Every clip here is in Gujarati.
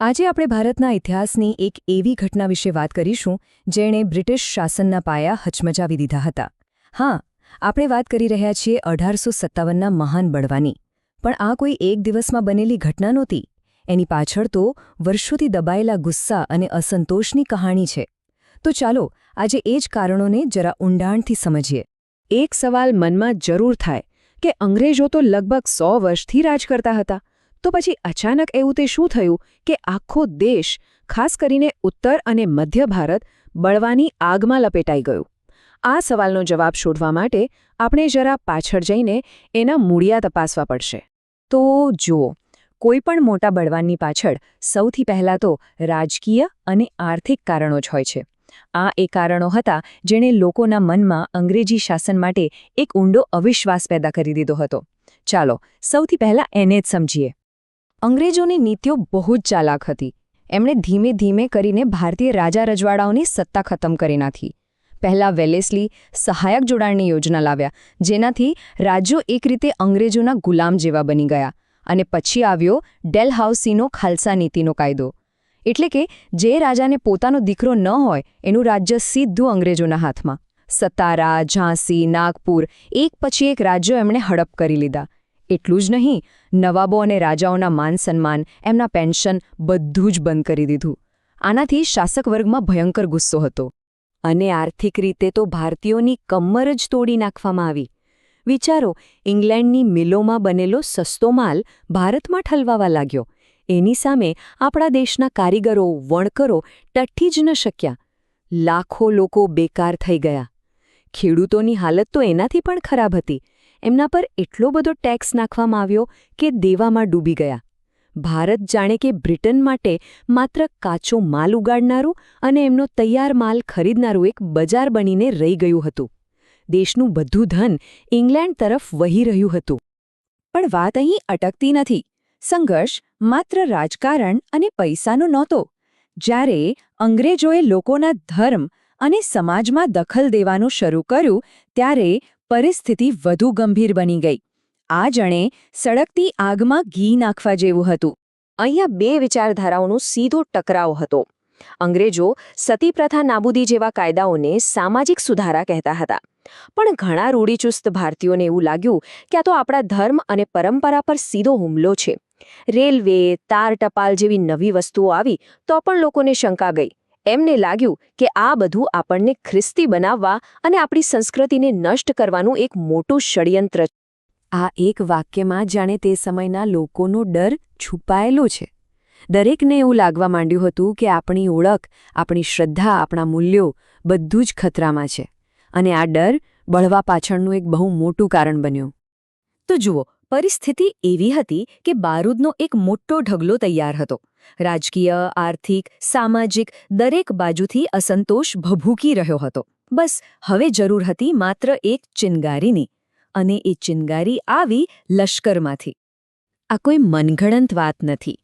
આજે આપણે ભારતના ઇતિહાસની એક એવી ઘટના વિશે વાત કરીશું, જેણે બ્રિટિશ શાસનના પાયા હચમચાવી દીધા હતા. હા, આપણે વાત કરી રહ્યા છીએ અઢારસો સત્તાવનના મહાન બળવાની. પણ આ કોઈ એક દિવસમાં બનેલી ઘટના નહોતી. એની પાછળ તો વર્ષોથી દબાયેલા ગુસ્સા અને અસંતોષની કહાણી છે. તો ચાલો, આજે એ જ કારણોને જરા ઊંડાણથી સમજીએ. એક સવાલ મનમાં જરૂર થાય કે અંગ્રેજો તો લગભગ સો વર્ષથી રાજ કરતા હતા. તો પછી અચાનક એવું તે શું થયું કે આખો દેશ, ખાસ કરીને ઉત્તર અને મધ્ય ભારત, બળવાની આગમાં લપેટાઈ ગયું? આ સવાલનો જવાબ શોધવા માટે આપણે જરા પાછળ જઈને એના મૂળિયા તપાસવા પડશે. તો જુઓ કોઈપણ મોટા બળવાનની પાછળ સૌથી પહેલાં તો રાજકીય અને આર્થિક કારણો જ હોય છે. આ એ કારણો હતા જેણે લોકોના મનમાં અંગ્રેજી શાસન માટે એક ઊંડો અવિશ્વાસ પેદા કરી દીધો હતો. ચાલો, સૌથી પહેલાં એને જ સમજીએ. અંગ્રેજોની નીતિઓ બહુ જ ચાલાક હતી. એમણે ધીમે ધીમે કરીને ભારતીય રાજા રજવાડાઓની સત્તા ખતમ કરી નાખી. પહેલા વેલેસલી સહાયક જોડાણની યોજના લાવ્યા, જેનાથી રાજ્યો એક રીતે અંગ્રેજોના ગુલામ જેવા બની ગયા, અને પછી આવ્યો ડેલહાઉસીનો ખાલસા નીતિનો કાયદો. એટલે કે જે રાજાને પોતાનો દીકરો ન હોય, એનું રાજ્ય સીધું અંગ્રેજોના હાથમાં. સતારા ઝાંસી, નાગપુર, એક પછી એક રાજ્યો એમણે હડપ કરી લીધા. એટલું જ નહીં, નવાબો અને રાજાઓના માન સન્માન, એમના પેન્શન બધું જ બંધ કરી દીધું. આનાથી શાસક વર્ગમાં ભયંકર ગુસ્સો હતો. અને આર્થિક રીતે તો ભારતીયોની કમર જ તોડી નાખવામાં આવી. વિચારો, ઇંગ્લેન્ડની મિલોમાં બનેલો સસ્તો માલ ભારતમાં ઠલવાવા લાગ્યો. એની સામે આપણા દેશના કારીગરો, વણકરો ટઠ્ઠી જ ન શક્યા. લાખો લોકો બેકાર થઈ ગયા. ખેડૂતોની હાલત તો એનાથી પણ ખરાબ હતી. એમના પર એટલો બધો ટેક્સ નાખવામાં આવ્યો કે દેવામાં ડૂબી ગયા. ભારત જાણે કે બ્રિટન માટે માત્ર કાચો માલ ઉગાડનારું અને એમનો તૈયાર માલ ખરીદનારું એક બજાર બનીને રહી ગયું હતું. દેશનું બધું ધન ઇંગ્લેન્ડ તરફ વહી રહ્યું હતું. પણ વાત અહીં અટકતી નથી. સંઘર્ષ માત્ર રાજકારણ અને પૈસાનો નહોતો. જ્યારે અંગ્રેજોએ લોકોના ધર્મ અને સમાજમાં દખલ દેવાનું શરૂ કર્યું, ત્યારે પરિસ્થિતિ વધુ ગંભીર બની ગઈ. આ જણે સળગતી આગમાં ઘી નાખવા જેવું હતું. અહીંયા બે વિચારધારાઓનો સીધો ટકરાવ હતો. અંગ્રેજો સતીપ્રથા નાબૂદી જેવા કાયદાઓને સામાજિક સુધારા કહેતા હતા. પણ ઘણા રૂઢિચુસ્ત ભારતીયોને એવું લાગ્યું કે આ તો આપણા ધર્મ અને પરંપરા પર સીધો હુમલો છે. રેલવે, તાર ટપાલ જેવી નવી વસ્તુઓ આવી તો પણ લોકોને શંકા ગઈ. એમને લાગ્યું કે આ બધું આપણને ખ્રિસ્તી બનાવવા અને આપણી સંસ્કૃતિને નષ્ટ કરવાનું એક મોટું ષડયંત્ર આ એક વાક્યમાં જાણે તે સમયના લોકોનો ડર છુપાયેલો છે. દરેકને એવું લાગવા માંડ્યું હતું કે આપણી ઓળખ, આપણી શ્રદ્ધા, આપણા મૂલ્યો બધું જ ખતરામાં છે. અને આ ડર બળવા પાછળનું એક બહુ મોટું કારણ બન્યું. તો જુઓ પરિસ્થિતિ એવી હતી કે બારૂદનો એક મોટો ઢગલો તૈયાર હતો. રાજકીય, આર્થિક, સામાજિક દરેક બાજુથી અસંતોષ ભભૂકી રહ્યો હતો. બસ, હવે જરૂર હતી માત્ર એક ચિનગારીની. અને એ ચિનગારી આવી લશ્કરમાંથી. આ કોઈ મનગણંત વાત નથી.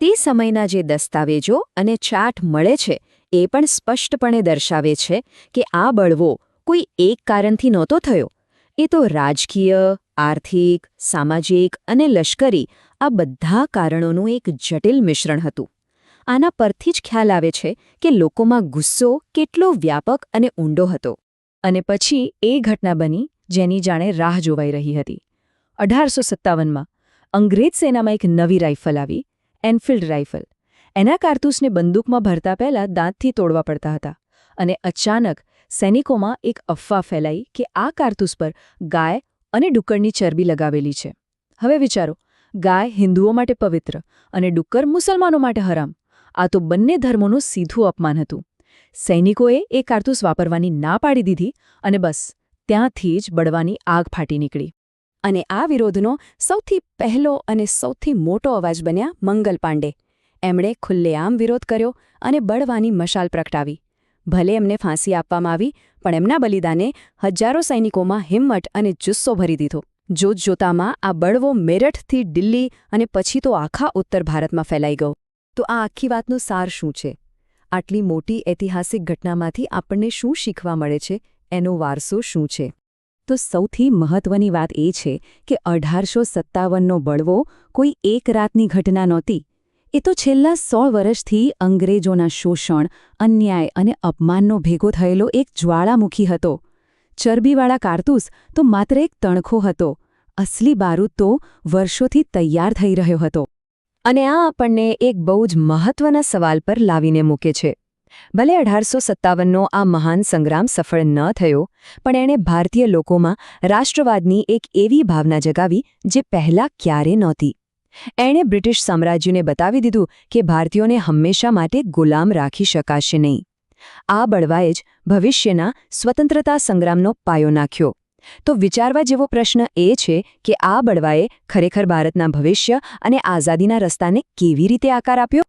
તે સમયના જે દસ્તાવેજો અને ચાટ મળે છે, એ પણ સ્પષ્ટપણે દર્શાવે છે કે આ બળવો કોઈ એક કારણથી નહોતો થયો. એ તો રાજકીય, આર્થિક, સામાજિક અને લશ્કરી આ બધા કારણોનું એક જટિલ મિશ્રણ હતું. આના પરથી જ ખ્યાલ આવે છે કે લોકોમાં ગુસ્સો કેટલો વ્યાપક અને ઊંડો હતો. અને પછી એ ઘટના બની જેની જાણે રાહ જોવાઈ રહી હતી. અઢારસો સત્તાવનમાં અંગ્રેજ સેનામાં એક નવી રાઇફલ આવી, એનફિલ્ડ રાઇફલ. એના કારતૂસને બંદૂકમાં ભરતા પહેલાં દાંતથી તોડવા પડતા હતા અને અચાનક સૈનિકોમાં એક અફવા ફેલાઈ કે આ કારતૂસ પર ગાય અને ડુક્કરની ચરબી લગાવેલી છે. હવે વિચારો, ગાય હિન્દુઓ માટે પવિત્ર અને ડુક્કર મુસલમાનો માટે હરામ. આ તો બંને ધર્મોનું સીધું અપમાન હતું. સૈનિકોએ એ કારતૂસ વાપરવાની ના પાડી દીધી અને બસ, ત્યાંથી જ બળવાની આગ ફાટી નીકળી. અને આ વિરોધનો સૌથી પહેલો અને સૌથી મોટો અવાજ બન્યા મંગલ પાંડે. એમણે ખુલ્લેઆમ વિરોધ કર્યો અને બળવાની મશાલ પ્રગટાવી. ભલે એમને ફાંસી આપવામાં આવી, પણ એમના બલિદાને હજારો સૈનિકોમાં હિંમત અને જુસ્સો ભરી દીધો. જોતજોતામાં આ બળવો મેરઠથી દિલ્હી અને પછી તો આખા ઉત્તર ભારતમાં ફેલાઈ ગયો. તો આ આખી વાતનો સાર શું છે? આટલી મોટી ઐતિહાસિક ઘટનામાંથી આપણને શું શીખવા મળે છે? એનો વારસો શું છે? તો સૌથી મહત્વની વાત એ છે કે અઢારસો સત્તાવનનો બળવો કોઈ એક રાતની ઘટના નહોતી. એ તો છેલ્લા સો વર્ષથી અંગ્રેજોના શોષણ, અન્યાય અને અપમાનનો ભેગો થયેલો એક જ્વાળામુખી હતો. ચરબીવાળા કારતૂસ તો માત્ર એક તણખો હતો. અસલી બારૂદ તો વર્ષોથી તૈયાર થઈ રહ્યો હતો. અને આ આપણને એક બહુ જ મહત્વના સવાલ પર લાવીને મૂકે છે. ભલે અઢારસો સત્તાવનનો આ મહાન સંગ્રામ સફળ ન થયો, પણ એણે ભારતીય લોકોમાં રાષ્ટ્રવાદની એક એવી ભાવના જગાવી જે પહેલાં ક્યારે નહોતી. એણે બ્રિટિશ સામ્રાજ્યને બતાવી દીધું કે ભારતીયોને હંમેશા માટે ગુલામ રાખી શકાશે નહીં. આ બળવાએ જ ભવિષ્યના સ્વતંત્રતા સંગ્રામનો પાયો નાખ્યો. તો વિચારવા જેવો પ્રશ્ન એ છે કે આ બળવાએ ખરેખર ભારતના ભવિષ્ય અને આઝાદીના રસ્તાને કેવી રીતે આકાર આપ્યો?